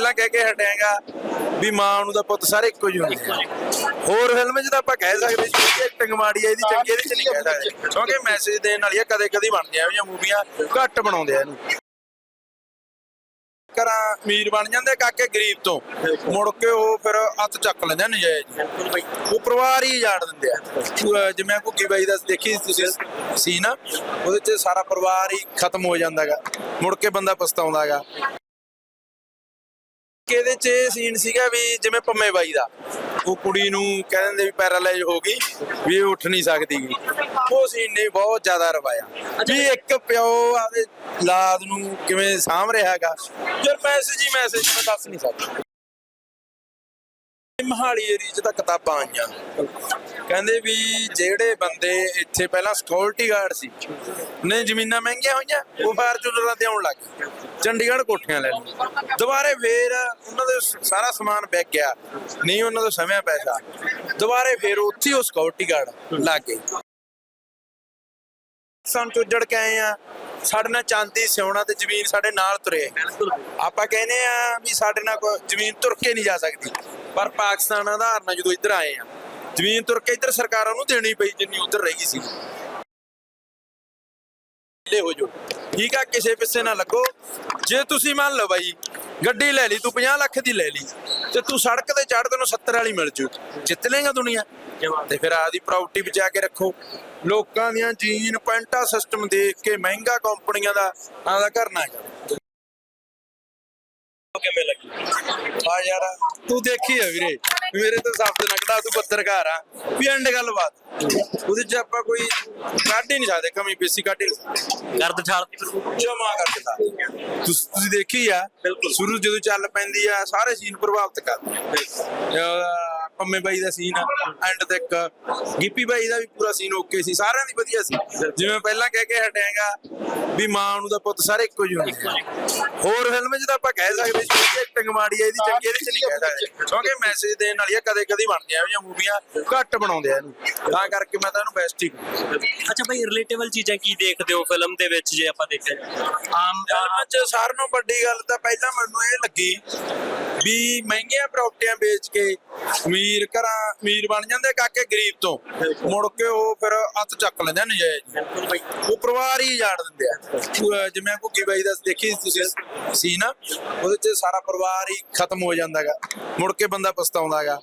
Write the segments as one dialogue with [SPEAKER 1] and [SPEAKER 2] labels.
[SPEAKER 1] ਪਹਿਲਾਂ ਕਹਿ ਕੇ ਹਟਿਆਗਾ ਵੀ ਮਾਂ ਨੂੰ ਦਾ ਪੁੱਤ ਸਾਰੇ ਇੱਕੋ ਜਿਹੇ ਹੁੰਦੇ ਆ। ਹੋਰ ਫਿਲਮ 'ਚ ਤਾਂ ਆਪਾਂ ਕਹਿ ਸਕਦੇ ਸੀ ਕਿ ਐਕਟਿੰਗ ਮਾੜੀ ਆ ਇਹਦੀ ਚੰਗੀ ਇਹਦੇ 'ਚ ਨਹੀਂ ਕਹਿ ਸਕਦੇ। ਕਿਉਂਕਿ ਮੈਸੇਜ ਦੇਣ ਵਾਲੀਆਂ ਕਦੇ ਕਦੇ ਬਣਦੀਆਂ ਵੀ ਮੂਵੀਆਂ ਘੱਟ ਬਣਾਉਂਦੇ ਆ ਇਹਨੂੰ। ਕਰਾਂ ਅਮੀਰ ਬਣ ਜਾਂਦੇ ਕਾਕੇ ਗਰੀਬ ਤੋਂ। ਮੁੜ ਕੇ ਉਹ ਫਿਰ ਹੱਥ ਚੱਕ ਲੈਂਦੇ ਆ ਨਜਾਇਜ਼। ਉਹ ਪਰਿਵਾਰ ਹੀ ਜਾੜ ਦਿੰਦੇ ਆ। ਜਿਵੇਂ ਘੁੱਗੀ ਬਾਈ ਦਾ ਦੇਖੀ ਤੁਸੀਂ ਸੀ ਨਾ ਉਹਦੇ 'ਚ ਸਾਰਾ ਪਰਿਵਾਰ ਹੀ ਖਤਮ ਹੋ ਜਾਂਦਾਗਾ। ਮੁੜ ਕੇ ਬੰਦਾ ਪਛਤਾਉਂਦਾਗਾ। ਕਿ ਇਹਦੇ 'ਚ ਇਹ ਸੀਨ ਸੀਗਾ ਵੀ ਜਿਵੇਂ ਪੰਮੇ ਬਾਈ ਦਾ। ਉਹ ਕੁੜੀ ਨੂੰ ਕਹਿ ਦਿੰਦੇ ਵੀ ਪੈਰਾਲਾਈਜ਼ ਹੋ ਗਈ ਵੀ ਇਹ ਉੱਠ ਨਹੀਂ ਸਕਦੀ। ਉਹ ਸੀਨ ਨੇ ਬਹੁਤ ਜ਼ਿਆਦਾ ਰਵਾਇਆ। ਵੀ ਇੱਕ ਪਿਓ ਆਪਦੇ ਲਾਦ ਨੂੰ ਕਿਵੇਂ ਸਾਂਭ ਰਿਹਾ ਹੈਗਾ। ਯਾਰ ਮੈਸੇਜ ਹੀ ਮੈਸੇਜ ਮੈਂ ਦੱਸ ਨਹੀਂ ਸਕਦਾ। ਮਹਾਲੀ ਏਰੀਆ 'ਚ ਤਾਂ ਕਿਤਾਬਾਂ ਆਈਆਂ। ਕਹਿੰਦੇ ਵੀ ਜਿਹੜੇ ਬੰਦੇ ਇੱਥੇ ਪਹਿਲਾਂ ਸਿਕਿਉਰਿਟੀ ਗਾਰਡ ਸੀ, ਨੇ ਜ਼ਮੀਨਾਂ ਮਹਿੰਗੀਆਂ ਹੋਈਆਂ, ਉਹ ਫਾਰਚੂਨਰਾਂ ਤੇ ਆਉਣ ਲੱਗ ਗਏ। ਚੰਡੀਗੜ੍ਹ ਕੋਠੀਆਂ ਲੈ ਲਈਆਂ ਦੁਬਾਰੇ ਫੇਰ ਉਹਨਾਂ ਦੇ ਸਾਰਾ ਸਮਾਨ ਵਿਕ ਗਿਆ। ਨਹੀਂ, ਉਹਨਾਂ ਦਾ ਸਮਿਆ ਪੈਸਾ। ਦੁਬਾਰੇ ਫੇਰ ਉੱਥੇ ਉਹ ਸਿਕਿਉਰਿਟੀ ਗਾਰਡ ਲੱਗ ਗਏ। ਸਾਨੂੰ ਚੁੱਜੜ ਕੇ ਆਏ ਆ। ਸਾਡੇ ਨਾਲ ਚਾਂਦੀ ਸਿਉਣਾ ਤੇ ਜ਼ਮੀਨ ਸਾਡੇ ਨਾਲ ਤੁਰੇ। ਆਪਾਂ ਕਹਿੰਦੇ ਆ ਵੀ ਸਾਡੇ ਨਾਲ ਕੋਈ ਜ਼ਮੀਨ ਤੁਰ ਕੇ ਨਹੀਂ ਜਾ ਸਕਦੀ। ਪਰ ਪਾਕਿਸਤਾਨ ਆਧਾਰ ਨਾਲ ਜਦੋਂ ਇੱਧਰ ਆਏ ਆ, ਜ਼ਮੀਨ ਤੁਰ ਕੇ ਇੱਧਰ ਸਰਕਾਰਾਂ ਨੂੰ ਦੇਣੀ ਪਈ ਜਿੰਨੀ ਉੱਧਰ ਰਹੀ ਸੀ। ਲੈ ਹੋ ਜੋ ਠੀਕ ਆ, ਕਿਸੇ ਪਿੱਛੇ ਨਾ ਲੱਗੋ। ਜੇ ਤੁਸੀਂ ਮੰਨ ਲਓ ਬਾਈ ਗੱਡੀ ਲੈ ਲਈ, ਤੂੰ 50 ਲੱਖ ਦੀ ਲੈ ਲਈ ਤੇ ਤੂੰ ਸੜਕ ਤੇ ਚੜ ਤੈਨੂੰ 70 ਵਾਲੀ ਮਿਲ ਜੂ। ਜਿੱਤ ਲੇਗਾ ਦੁਨੀਆ। ਤੇ ਫਿਰ ਆਦੀ ਪ੍ਰਾਪਰਟੀ ਬਚਾ ਕੇ ਰੱਖੋ। ਲੋਕਾਂ ਦੀਆਂ ਜੀਨ ਪੈਂਟਾ ਸਿਸਟਮ ਦੇਖ ਕੇ ਮਹਿੰਗਾ ਕੰਪਨੀਆਂ ਦਾ ਆਦਾ ਕਰਨਾ ਹੈ
[SPEAKER 2] ਕਿਵੇਂ ਲੱਗੀ?
[SPEAKER 1] ਆ ਯਾਰ ਤੂੰ ਦੇਖੀ ਆ ਵੀਰੇ ਮੇਰੇ ਤੋਂ ਸ਼ਬਦ ਲੱਗਦਾ ਤੂੰ ਪੱਤਰਕਾਰ ਆ ਵੀ ਐਂਡ ਗੱਲਬਾਤ। ਉਹਦੇ ਚ ਆਪਾਂ ਕੋਈ ਕੱਢ ਹੀ ਨਹੀਂ ਸਕਦੇ ਕਮੀ ਪੇਸੀ ਕੱਢ ਹੀ
[SPEAKER 2] ਗਰਦ ਛਾਲਤੀ ਫਿਰ?
[SPEAKER 1] ਜਮਾ ਕਰਕੇ ਤਾਂ ਤੁਸੀਂ ਤੁਸੀਂ ਦੇਖੀ ਆ
[SPEAKER 2] ਬਿਲਕੁਲ।
[SPEAKER 1] ਸ਼ੁਰੂ ਜਦੋਂ ਚੱਲ ਪੈਂਦੀ ਆ ਸਾਰੇ ਸੀਨ ਪ੍ਰਭਾਵਿਤ ਕਰਦੇ ਆ। ਪੰਮੇ ਬਾਈ ਦਾ ਸੀਨ ਐਂਡ ਤੱਕ ਗਿੱਪੀ ਬਾਈ ਦਾ ਵੀ ਪੂਰਾ ਸੀਨ ਓਕੇ ਸੀ ਸਾਰਿਆਂ ਦੀ ਵਧੀਆ ਸੀ ਜਿਵੇਂ ਪਹਿਲਾਂ ਕਹਿ ਕੇ ਹਟਿਆਗਾ ਵੀ ਮਾਂ ਨੂੰ ਦਾ ਪੁੱਤ ਸਾਰੇ ਇੱਕੋ ਜਿਹੇ ਹੁੰਦੇ ਹੋਰ ਫਿਲਮ 'ਚ ਤਾਂ ਆਪਾਂ ਕਹਿ ਸਕਦੇ ਸੀ ਕਿ ਐਕਟਿੰਗ ਮਾੜੀ ਇਹਦੀ ਚੰਗੀ ਇਹਦੇ 'ਚ ਨਹੀਂ ਕਹਿ ਸਕਦੇ ਕਿਉਂਕਿ ਮੈਸੇਜ ਦੇਣ ਵਾਲੀਆਂ ਕਦੇ ਕਦੇ ਬਣਦੀਆਂ ਵੀ ਮੂਵੀਆਂ ਘੱਟ ਬਣਾਉਂਦੇ ਆ ਇਹਨੂੰ ਤਾਂ ਕਰਕੇ ਮੈਂ ਤਾਂ ਇਹਨੂੰ ਬੈਸਟ ਹੀ।
[SPEAKER 2] ਅੱਛਾ ਭਾਈ ਰਿਲੇਟੇਬਲ ਚੀਜ਼ਾਂ ਕੀ ਦੇਖਦੇ ਹੋ ਫਿਲਮ ਦੇ ਵਿੱਚ ਜੇ ਆਪਾਂ ਜਾਏ? ਆਮ
[SPEAKER 1] ਫਿਲਮਾਂ 'ਚ ਸਾਰਿਆਂ ਨਾਲੋਂ ਵੱਡੀ ਗੱਲ ਤਾਂ ਪਹਿਲਾਂ ਮੈਨੂੰ ਇਹ ਲੱਗੀ ਵੀ ਮਹਿੰਗੀਆਂ ਪ੍ਰਾਪਰਟੀਆਂ ਵੇਚ ਕੇ ਅਮੀਰ ਘਰਾਂ ਅਮੀਰ ਬਣ ਜਾਂਦੇ ਕਾਕੇ ਗਰੀਬ ਤੋਂ। ਮੁੜ ਕੇ ਉਹ ਫਿਰ ਹੱਥ ਚੱਕ ਲੈਂਦੇ
[SPEAKER 2] ਬਿਲਕੁਲ ਭਾਈ
[SPEAKER 1] ਉਹ ਪਰਿਵਾਰ ਹੀ ਜਾੜ ਦਿੰਦੇ ਆ। ਜਿਵੇਂ ਘੁੱਗੀ ਬਾਈ ਦਾ ਦੇਖੀ ਤੁਸੀਂ ਸੀ ਨਾ ਉਹਦੇ 'ਚ ਸਾਰਾ ਪਰਿਵਾਰ ਹੀ ਖਤਮ ਹੋ ਜਾਂਦਾਗਾ। ਮੁੜ ਕੇ ਬੰਦਾ ਪਛਤਾਉਂਦਾਗਾ।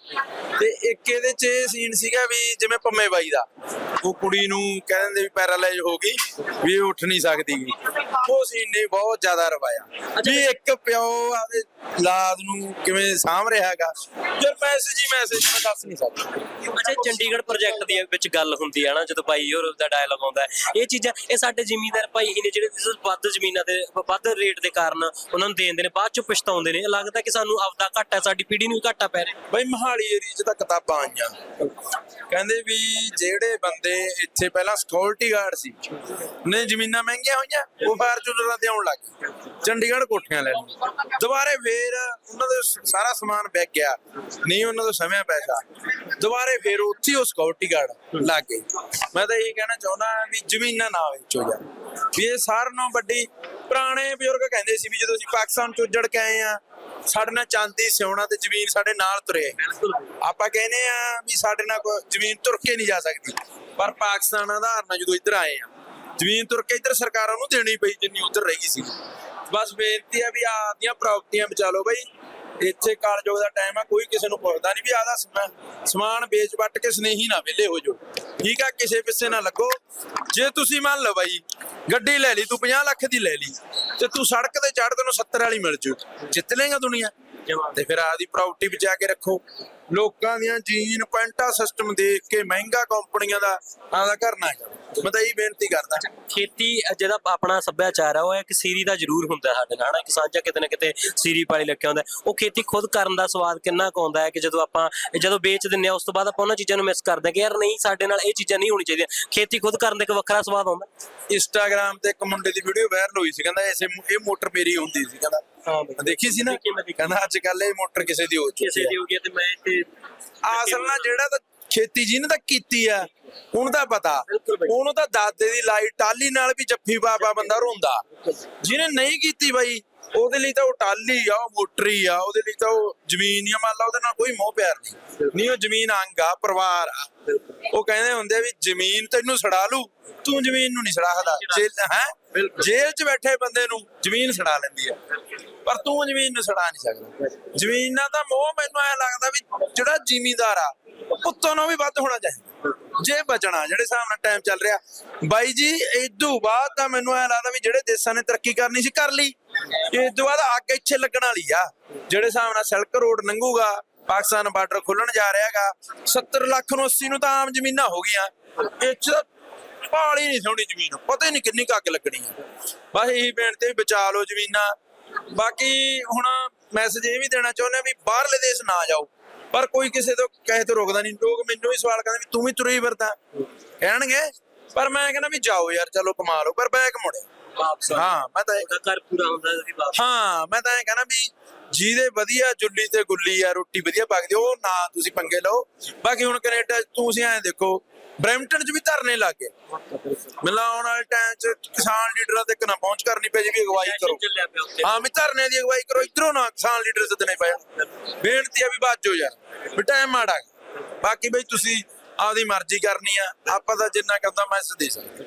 [SPEAKER 1] ਤੇ ਇੱਕ ਇਹਦੇ 'ਚ ਇਹ ਸੀਨ ਸੀਗਾ ਵੀ ਜਿਵੇਂ ਪੰਮੇ ਬਾਈ ਦਾ। ਉਹ ਕੁੜੀ ਨੂੰ ਕਹਿ ਦਿੰਦੇ ਵੀ ਪੈਰਾਲਾਈਜ਼ ਹੋ ਗਈ ਵੀ ਉੱਠ ਨਹੀਂ ਸਕਦੀ। ਉਹ ਸੀਨ ਨੇ ਬਹੁਤ ਜ਼ਿਆਦਾ ਰਵਾਇਆ। ਵੀ ਇੱਕ ਪਿਓ ਆਪਦੇ ਲਾਦ ਨੂੰ ਕਿਵੇਂ ਸਾਂਭ ਰਿਹਾ ਹੈਗਾ? ਯਾਰ ਮੈਸੇਜ ਹੀ ਮੈਸੇਜ ਮੈਂ ਦੱਸ ਨਹੀਂ ਸਕਦਾ।
[SPEAKER 2] ਅੱਛਾ ਚੰਡੀਗੜ੍ਹ ਪ੍ਰੋਜੈਕਟ ਦੀ ਵਿੱਚ ਗੱਲ ਹੁੰਦੀ ਹੈ ਨਾ ਜਦੋਂ ਭਾਈ ਹੋਰ ਦਾ ਡਾਇਲੌਗ ਆਉਂਦਾ ਹੈ। ਇਹ ਚੀਜ਼ਾਂ ਇਹ ਸਾਡੇ ਜ਼ਿਮੀਂਦਾਰ ਭਾਈ ਹੀ ਨੇ ਜਿਹੜੇ ਵੱਧ ਜ਼ਮੀਨਾਂ ਤੇ ਵੱਧ ਰੇਟ ਦੇ ਕਾਰਨ ਉਹਨਾਂ ਨੂੰ ਦੇ ਦਿੰਦੇ ਨੇ ਬਾਅਦ ਚ ਪਛਤਾਉਂਦੇ ਨੇ। ਲੱਗਦਾ ਕਿ ਸਾਨੂੰ ਆਪਦਾ ਘਾਟਾ ਸਾਡੀ ਪੀੜ੍ਹੀ ਨੂੰ ਘਾਟਾ ਪੈ ਰਿਹਾ।
[SPEAKER 1] ਬਈ ਮਹਾਲੀ ਏਰੀਆ 'ਚ ਤਾਂ ਕਿਤਾਬਾਂ ਆਈਆਂ। ਕਹਿੰਦੇ ਵੀ ਜਿਹੜੇ ਬੰਦੇ ਇੱਥੇ ਪਹਿਲਾਂ ਸਿਕਿਉਰਿਟੀ ਗਾਰਡ ਸੀ ਨੇ ਜ਼ਮੀਨਾਂ ਮਹਿੰਗੀਆਂ ਹੋਈਆਂ ਉਹ ਫਾਰਚੂਨਰਾਂ ਤੇ ਆਉਣ ਲੱਗ ਗਏ। ਚੰਡੀਗੜ੍ਹ ਕੋਠੀਆਂ ਲੈ ਲਈਆਂ ਦੁਬਾਰੇ ਫੇਰ ਉਹਨਾਂ ਦੇ ਸਾਰਾ ਸਮਾਨ ਵਿਕ ਗਿਆ। ਨਹੀਂ ਉਹਨਾਂ ਦਾ ਸਮਿਆ ਪੈਸਾ ਦੁਬਾਰੇ ਫੇਰ ਉੱਥੇ ਉਹ ਸਿਕਿਉਰਿਟੀ ਗਾਰਡ ਲੱਗ। ਗਏ ਮੈਂ ਤਾਂ ਇਹ ਕਹਿਣਾ ਚਾਹੁੰਦਾ ਵੀ ਜ਼ਮੀਨਾਂ ਨਾ ਵੇਚੋ ਯਾਰ। ਵੀ ਇਹ ਸਾਰਿਆਂ ਨਾਲੋਂ ਵੱਡੀ ਪੁਰਾਣੇ ਬਜ਼ੁਰਗ ਕਹਿੰਦੇ ਸੀ ਵੀ ਜਦੋਂ ਅਸੀਂ ਪਾਕਿਸਤਾਨ ਤੋਂ ਉੱਜੜ ਕੇ ਆਏ ਆ ਸਾਡੇ ਨਾਲ ਚਾਂਦੀ ਸਿਉਣਾ ਤੇ ਜ਼ਮੀਨ ਸਾਡੇ ਨਾਲ ਤੁਰੇ। ਆਪਾਂ ਕਹਿੰਦੇ ਆ ਵੀ ਸਾਡੇ ਨਾਲ ਕੋਈ ਜ਼ਮੀਨ ਤੁਰ ਕੇ ਨਹੀਂ ਜਾ ਸਕਦੀ। ਪਰ ਪਾਕਿਸਤਾਨ ਆਧਾਰ ਨਾਲ ਜਦੋਂ ਇੱਧਰ ਆਏ ਆ ਜ਼ਮੀਨ ਤੁਰ ਕੇ ਇੱਧਰ ਸਰਕਾਰਾਂ ਨੂੰ ਦੇਣੀ ਪਈ ਜਿੰਨੀ ਉੱਧਰ ਰਹੀ ਸੀ। ਬਸ ਬੇਨਤੀ ਆ ਵੀ ਆਪਦੀਆਂ ਪ੍ਰਾਪਰਟੀਆਂ ਬਚਾ ਲਓ ਬਈ। ਇੱਥੇ ਕਾਲਜੋਗ ਦਾ ਟਾਈਮ ਆ, ਕੋਈ ਕਿਸੇ ਨੂੰ ਪੁੱਛਦਾ ਨਹੀਂ ਵੀ ਆਦਾ ਸਮਾਨ ਵੇਚ ਵੱਟ ਕੇ ਸਨੇਹੀ ਨਾ ਵਿਲੇ ਹੋ ਜਾਓ। ਠੀਕ ਆ, ਕਿਸੇ ਪਿੱਛੇ ਨਾ ਲੱਗੋ। ਜੇ ਤੁਸੀਂ ਮੰਨ ਲਓ ਬਾਈ, ਗੱਡੀ ਲੈ ਲਈ, ਤੂੰ 50 ਲੱਖ ਦੀ ਲੈ ਲਈ, ਤੇ ਤੂੰ ਸੜਕ ਤੇ ਚੜ ਤੈਨੂੰ 70 ਵਾਲੀ ਮਿਲ ਜੂ। ਜਿੱਤ ਲੇਗਾ ਦੁਨੀਆ। ਤੇ ਫਿਰ ਆਦੀ ਪ੍ਰਾਪਰਟੀ ਬਚਾ ਕੇ ਰੱਖੋ। ਲੋਕਾਂ ਦੀਆਂ ਜੀਨ ਪੈਂਟਾ ਸਿਸਟਮ ਦੇਖ ਕੇ ਮਹਿੰਗਾ ਕੰਪਨੀਆਂ ਦਾ ਆਦਾ ਕਰਨਾ ਹੈ ਮੈਂ ਤਾਂ ਇਹੀ ਬੇਨਤੀ ਕਰਦਾ।
[SPEAKER 2] ਖੇਤੀ ਜਿਹੜਾ ਆਪਣਾ ਸੱਭਿਆਚਾਰ ਹੈ ਉਹ ਇੱਕ ਸੀਰੀ ਦਾ ਜ਼ਰੂਰ ਹੁੰਦਾ ਸਾਡੇ ਨਾਲ ਹਨਾ? ਇੱਕ ਸਾਂਝਾ ਕਿਤੇ ਨਾ ਕਿਤੇ ਸੀਰੀ ਪਾਲੀ ਲੱਗਿਆ ਹੁੰਦਾ। ਉਹ ਖੇਤੀ ਖੁਦ ਕਰਨ ਦਾ ਸਵਾਦ ਕਿੰਨਾ ਕੁ ਆਉਂਦਾ ਹੈ ਕਿ ਜਦੋਂ ਆਪਾਂ ਜਦੋਂ ਵੇਚ ਦਿੰਨੇ ਆ ਉਸ ਤੋਂ ਬਾਅਦ ਆਪਾਂ ਉਹਨਾਂ ਚੀਜ਼ਾਂ ਨੂੰ ਮਿਸ ਕਰਦੇ ਕਿ ਯਾਰ ਨਹੀਂ ਸਾਡੇ ਨਾਲ ਇਹ ਚੀਜ਼ਾਂ ਨਹੀਂ ਹੋਣੀ ਚਾਹੀਦੀਆਂ। ਖੇਤੀ ਖੁਦ ਕਰਨ ਦਾ ਇੱਕ ਵੱਖਰਾ ਸਵਾਦ ਆਉਂਦਾ।
[SPEAKER 1] ਇੰਸਟਾਗ੍ਰam ਤੇ ਇੱਕ ਮੁੰਡੇ ਦੀ ਵੀਡੀਓ ਵਾਇਰਲ ਹੋਈ ਸੀ ਕਹਿੰਦਾ ਐਸੇ ਇਹ ਮੋਟਰ ਮੇਰੀ ਹੁੰਦੀ ਸੀ ਕਹਿੰਦਾ।
[SPEAKER 2] ਹਾਂ
[SPEAKER 1] ਦੇਖੀ ਸੀ ਨਾ। ਕਹਿੰਦਾ ਅੱਜ ਕੱਲ ਇਹ ਮੋਟਰ ਕਿਸੇ ਦੀ ਹੋ ਚੁੱਕੀ
[SPEAKER 2] ਕਿਸੇ
[SPEAKER 1] ਹੈ
[SPEAKER 2] ਦੀ ਹੋ ਗਈ ਤੇ ਮੈਂ ਇੱਥੇ
[SPEAKER 1] ਅਸਲ ਨਾਲ ਜਿਹੜਾ ਤਾਂ ਖੇਤੀ ਜਿਹਨੇ ਤਾਂ ਕੀਤੀ ਆ। ਉਹਨੂੰ ਤਾਂ ਪਤਾ। ਉਹਨੂੰ ਤਾਂ ਦਾਦੇ ਦੀ ਲਾਈ ਟਾਲੀ ਨਾਲ ਵੀ ਜੱਫੀ ਬਾਬਾ ਬੰਦਾ ਰੋਂਦਾ। ਜਿਹਨੇ ਨਹੀਂ ਕੀਤੀ ਬਾਈ ਉਹਦੇ ਲਈ ਤਾਂ ਉਹ ਟਾਲੀ ਆ ਉਹ ਮੋਟਰੀ ਆ ਉਹਦੇ ਲਈ ਤਾਂ ਉਹ ਜ਼ਮੀਨ ਹੀ ਮੰਨ ਲਾ ਉਹਦੇ ਨਾਲ ਕੋਈ ਮੋਹ ਪਿਆਰ ਨਹੀਂ। ਨਹੀਂ ਉਹ ਜ਼ਮੀਨ ਅੰਗ ਆ ਪਰਿਵਾਰ ਆ। ਉਹ ਕਹਿੰਦੇ ਹੁੰਦੇ ਵੀ ਜ਼ਮੀਨ ਤੈਨੂੰ ਛੜਾ ਲੂ ਤੂੰ ਜ਼ਮੀਨ ਨੂੰ ਨਹੀਂ ਛੜਾਹਦਾ ਜੇਲ੍ਹ ਹੈ? ਜੇਲ੍ਹ 'ਚ ਬੈਠੇ ਬੰਦੇ ਨੂੰ ਜ਼ਮੀਨ ਛੜਾ ਲੈਂਦੀ ਆ। ਪਰ ਤੂੰ ਜ਼ਮੀਨ ਨੂੰ ਛੜਾ ਨਹੀਂ ਸਕਦਾ। ਜ਼ਮੀਨ ਨਾਲ ਤਾਂ ਮੋਹ ਮੈਨੂੰ ਐ ਲੱਗਦਾ ਵੀ ਜਿਹੜਾ ਜ਼ਿਮੀਂਦਾਰ ਆ ਪੁੱਤੋਂ ਨੂੰ ਵੀ ਵੱਧ ਹੋਣਾ ਚਾਹੀਦਾ। ਜੇ ਬਚਣਾ, ਜਿਹੜੇ ਹਿਸਾਬ ਨਾਲ ਟਾਈਮ ਚੱਲ ਰਿਹਾ। ਬਾਈ ਜੀ ਇਦੋਂ ਬਾਅਦ ਤਾਂ ਮੈਨੂੰ ਐ ਲੱਗਦਾ ਵੀ ਜਿਹੜੇ ਦੇਸ਼ਾਂ ਨੇ ਤਰੱਕੀ ਕਰਨੀ ਸੀ, ਕਰ ਲਈ। ਇਦੋਂ ਬਾਅਦ ਅੱਗ ਇੱਥੇ ਲੱਗਣ ਵਾਲੀ ਆ। ਜਿਹੜੇ ਹਿਸਾਬ ਨਾਲ ਸਿਲਕ ਰੋਡ ਲੰਘੂਗਾ, ਪਾਕਿਸਤਾਨ ਬਾਰਡਰ ਖੁੱਲਣ ਜਾ ਰਿਹਾ ਹੈਗਾ 70 ਲੱਖ ਨੂੰ 80 ਨੂੰ ਤਾਂ ਆਮ ਜ਼ਮੀਨਾਂ ਹੋ ਗਈਆਂ। ਇਹ 'ਚ ਤਾਂ ਭਾਲ ਹੀ ਨਹੀਂ ਸੋਹਣੀ ਜ਼ਮੀਨ, ਪਤਾ ਹੀ ਨਹੀਂ ਕਿੰਨੀ ਕੁ ਅੱਗ ਲੱਗਣੀ ਹੈ ਬਸ ਇਹੀ ਬੇਨਤੀ ਵੀ ਬਚਾ ਲਓ ਜ਼ਮੀਨਾਂ। ਬਾਕੀ ਹੁਣ ਮੈਸੇਜ ਇਹ ਵੀ ਦੇਣਾ ਚਾਹੁੰਦੇ ਆ ਵੀ ਬਾਹਰਲੇ ਦੇਸ਼ ਨਾ ਜਾਓ। ਪਰ ਕੋਈ ਕਿਸੇ ਤੋਂ ਕਹੇ ਤੋਂ ਰੋਕਦਾ ਨਹੀਂ। ਲੋਕ ਮੈਨੂੰ ਵੀ ਸਵਾਲ ਕਰਦੇ ਵੀ ਤੂੰ ਵੀ ਤੁਰੀ ਫਿਰਦਾ। ਕਹਿਣਗੇ, ਪਰ ਮੈਂ ਕਹਿੰਦਾ ਵੀ ਜਾਓ ਯਾਰ, ਚਲੋ ਕਮਾ ਲਓ, ਪਰ ਬੈਕ ਮੁੜਿਆ।
[SPEAKER 2] ਵਾਪਸ
[SPEAKER 1] ਹਾਂ ਮੈਂ ਤਾਂ ਇਹ-
[SPEAKER 2] ਉਹਦਾ ਘਰ ਪੂਰਾ ਹੁੰਦਾ ਸੀ ਵਾਪਸ।
[SPEAKER 1] ਹਾਂ ਮੈਂ ਤਾਂ ਇਹ ਕਹਿੰਦਾ ਵੀ ਜਿਹਦੇ ਵਧੀਆ ਜੁੱਲੀ ਤੇ ਗੁੱਲੀ ਆ ਰੋਟੀ ਵਧੀਆ ਪੱਕਦੀ ਉਹ ਨਾ ਤੁਸੀਂ ਪੰਗੇ ਲਓ। ਬਾਕੀ ਹੁਣ ਕੈਨੇਡਾ 'ਚ ਤੁਸੀਂ ਐਂ ਦੇਖੋ ਬ੍ਰੈਂਪਟਨ 'ਚ ਵੀ ਧਰਨੇ ਲੱਗ ਗਏ। ਮਿਲਾਂ ਆਉਣ ਵਾਲੇ ਟਾਈਮ 'ਚ ਕਿਸਾਨ ਲੀਡਰਾਂ ਤੇ ਨਾ ਪਹੁੰਚ ਕਰਨੀ ਪੈ ਵੀ ਅਗਵਾਈ ਕਰੋ।
[SPEAKER 2] ਚੱਲਿਆ ਪਿਆ ਉੱਤੇ
[SPEAKER 1] ਹਾਂ ਵੀ ਧਰਨੇ ਦੀ ਅਗਵਾਈ ਕਰੋ ਇਧਰੋਂ ਨਾ ਕਿਸਾਨ ਲੀਡਰ ਸੱਦਣੇ ਪਿਆ ਬੇਨਤੀ ਆ ਵੀ ਬਾਜੋ ਯਾਰ ਵੀ ਟਾਈਮ ਮਾੜਾ। ਬਾਕੀ ਬਈ ਤੁਸੀਂ ਆਪਦੀ ਮਰਜ਼ੀ ਕਰਨੀ ਆ ਆਪਾਂ ਤਾਂ ਜਿੰਨਾ ਕਰਦਾ ਮੈਸੇਜ ਦੇ ਸਕਦੇ।